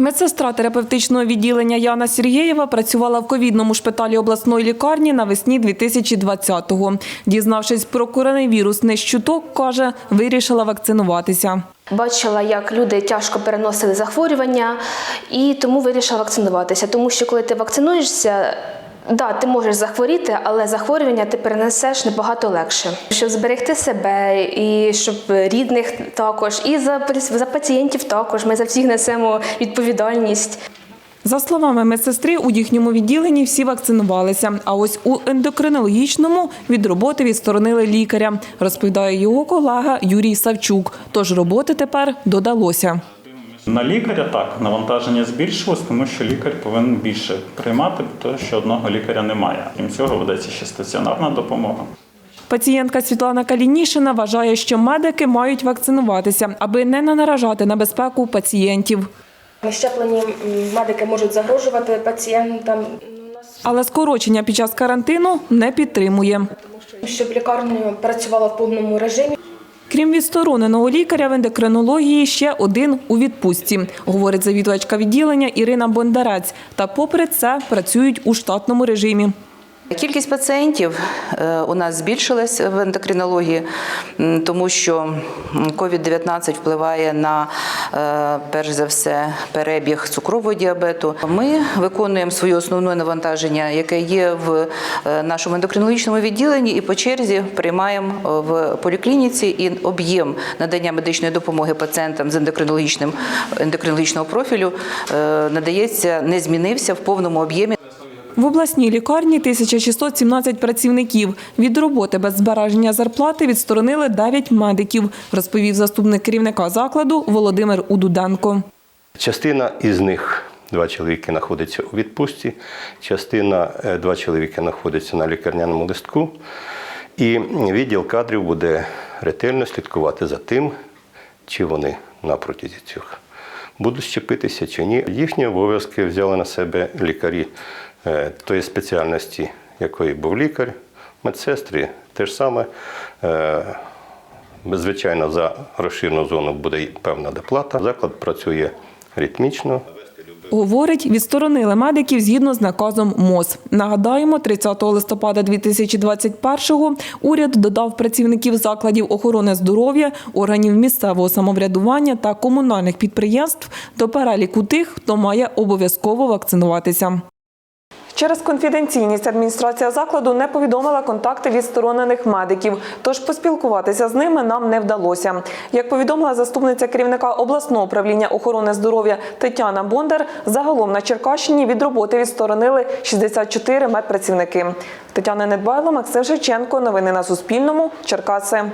Медсестра терапевтичного відділення Яна Сергєєва працювала в ковідному шпиталі обласної лікарні навесні 2020-го. Дізнавшись про коронавірусний щуток, каже, вирішила вакцинуватися. Бачила, як люди тяжко переносили захворювання, і тому вирішила вакцинуватися. Тому що коли ти вакцинуєшся, да, ти можеш захворіти, але захворювання ти перенесеш набагато легше. Щоб зберегти себе і щоб рідних також, і за, за пацієнтів також. Ми за всіх несемо відповідальність. За словами медсестри, у їхньому відділенні всі вакцинувалися. А ось у ендокринологічному від роботи відсторонили лікаря, розповідає його колега Юрій Савчук. Тож роботи тепер додалося. На лікаря так навантаження збільшилось, тому що лікар повинен більше приймати, тому що одного лікаря немає. Крім цього, ведеться ще стаціонарна допомога. Пацієнтка Світлана Калінішина вважає, що медики мають вакцинуватися, аби не наражати на безпеку пацієнтів. Щеплені медики можуть загрожувати пацієнтам. Але скорочення під час карантину не підтримує. Щоб лікарня працювала в повному режимі. Крім відстороненого лікаря в ендокринології, ще один у відпустці, говорить завідувачка відділення Ірина Бондарець. Та попри це працюють у штатному режимі. Кількість пацієнтів е, у нас збільшилась в ендокринології, тому що COVID-19 впливає на, перш за все, перебіг цукрового діабету. Ми виконуємо своє основне навантаження, яке є в е, нашому ендокринологічному відділенні, і по черзі приймаємо е, в поліклініці і об'єм надання медичної допомоги пацієнтам з ендокринологічним ендокринологічного профілю е, надається, не змінився в повному об'ємі. В обласній лікарні 1617 працівників. Від роботи без збереження зарплати відсторонили 9 медиків, розповів заступник керівника закладу Володимир Удуденко. Частина із них, два чоловіки, знаходиться у відпустці, частина, е, два чоловіки знаходяться на лікарняному листку. І відділ кадрів буде ретельно слідкувати за тим, чи вони на протязі цих будуть щепитися чи ні. Їхні обов'язки взяли на себе лікарі тої спеціальності, якої був лікар, медсестри, те ж саме. Е, Звичайно, за розширену зону буде певна доплата. Заклад працює ритмічно. Говорить, відсторонили медиків згідно з наказом МОЗ. Нагадаємо, 30 листопада 2021-го уряд додав працівників закладів охорони здоров'я, органів місцевого самоврядування та комунальних підприємств до переліку тих, хто має обов'язково вакцинуватися. Через конфіденційність адміністрація закладу не повідомила контакти відсторонених медиків, тож поспілкуватися з ними нам не вдалося. Як повідомила заступниця керівника обласного управління охорони здоров'я Тетяна Бондар, загалом на Черкащині від роботи відсторонили 64 медпрацівники. Тетяна Недбайло, Максим Шевченко. Новини на Суспільному. Черкаси.